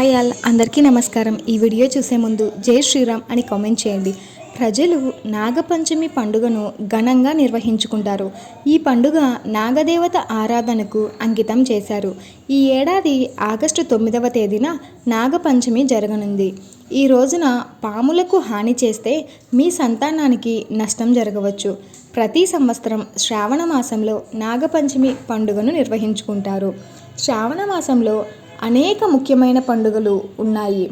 Hi all అందరికీ నమస్కారం. ఈ వీడియో చూసే ముందు జై శ్రీరామ్ అని కామెంట్ చేయండి. ప్రజలు నాగపంచమి పండుగను ఘనంగా నిర్వహించుకుంటారు. ఈ పండుగ నాగదేవత ఆరాధనకు అంకితం చేశారు. ఈ ఏడాది ఆగస్టు తొమ్మిదవ తేదీన నాగపంచమి జరగనుంది. ఈ రోజున పాములకు హాని చేస్తే మీ సంతానానికి నష్టం జరగవచ్చు. ప్రతి సంవత్సరం శ్రావణ మాసంలో నాగపంచమి పండుగను నిర్వహించుకుంటారు. శ్రావణ మాసంలో అనేక ముఖ్యమైన పండుగలు ఉన్నాయి.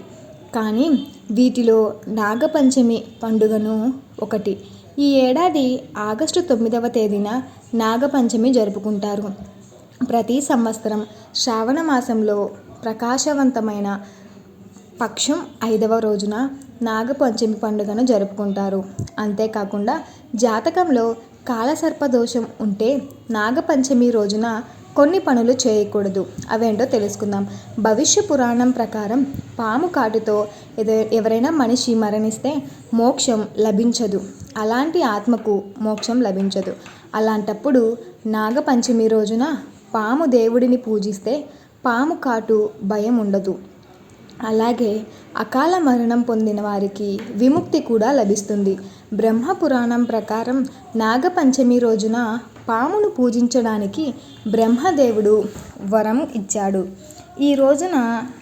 కానీ వీటిలో నాగపంచమి పండుగను ఒకటి. ఈ ఏడాది ఆగస్టు తొమ్మిదవ తేదీన నాగపంచమి జరుపుకుంటారు. ప్రతి సంవత్సరం శ్రావణ మాసంలో ప్రకాశవంతమైన పక్షం ఐదవ రోజున నాగపంచమి పండుగను జరుపుకుంటారు. అంతేకాకుండా జాతకంలో కాలసర్పదోషం ఉంటే నాగపంచమి రోజున కొన్ని పనులు చేయకూడదు. అవేంటో తెలుసుకుందాం. భవిష్య పురాణం ప్రకారం పాము కాటుతో ఎవరైనా మనిషి మరణిస్తే మోక్షం లభించదు. అలాంటి ఆత్మకు మోక్షం లభించదు. అలాంటప్పుడు నాగపంచమి రోజున పాము దేవుడిని పూజిస్తే పాము కాటు భయం ఉండదు. అలాగే అకాల మరణం పొందిన వారికి విముక్తి కూడా లభిస్తుంది. బ్రహ్మ పురాణం ప్రకారం నాగపంచమి రోజున పామును పూజించడానికి బ్రహ్మదేవుడు వరం ఇచ్చాడు. ఈ రోజున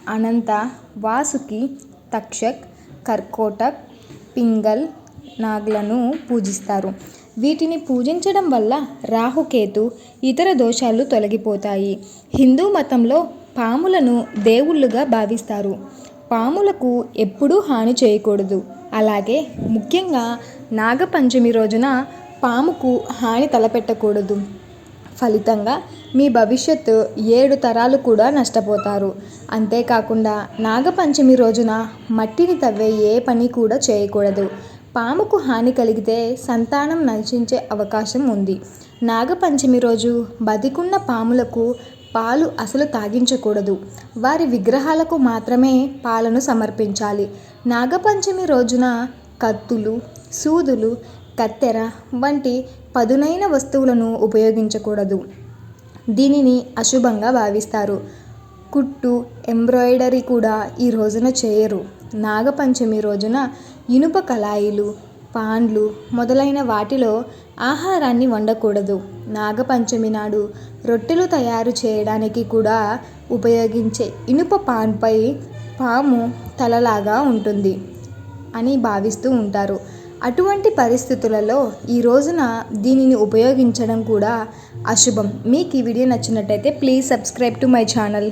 అనంత వాసుకి తక్షక్ కర్కోటక్ పింగల్ నాగ్లను పూజిస్తారు. వీటిని పూజించడం వల్ల రాహుకేతు ఇతర దోషాలు తొలగిపోతాయి. హిందూ మతంలో పాములను దేవుళ్ళుగా భావిస్తారు. పాములకు ఎప్పుడూ హాని చేయకూడదు. అలాగే ముఖ్యంగా నాగపంచమి రోజున పాముకు హాని తలపెట్టకూడదు. ఫలితంగా మీ భవిష్యత్తు ఏడు తరాలు కూడా నష్టపోతారు. అంతేకాకుండా నాగపంచమి రోజున మట్టిని తవ్వే ఏ పని కూడా చేయకూడదు. పాముకు హాని కలిగితే సంతానం నశించే అవకాశం ఉంది. నాగపంచమి రోజు బతికున్న పాములకు పాలు అసలు తాగించకూడదు. వారి విగ్రహాలకు మాత్రమే పాలను సమర్పించాలి. నాగపంచమి రోజున కత్తులు సూదులు కత్తెర వంటి పదునైన వస్తువులను ఉపయోగించకూడదు. దీనిని అశుభంగా భావిస్తారు. కుట్టు ఎంబ్రాయిడరీ కూడా ఈ రోజున చేయరు. నాగపంచమి రోజున ఇనుప కళాయిలు పాన్లు మొదలైన వాటిలో ఆహారాన్ని వండకూడదు. నాగపంచమి నాడు రొట్టెలు తయారు చేయడానికి కూడా ఉపయోగించే ఇనుప పాన్పై పాము తలలాగా ఉంటుంది అని భావిస్తూ ఉంటారు. అటువంటి పరిస్థితులలో ఈ రోజున దీనిని ఉపయోగించడం కూడా అశుభం. మీకు ఈ వీడియో నచ్చినట్టయితే please subscribe to my channel.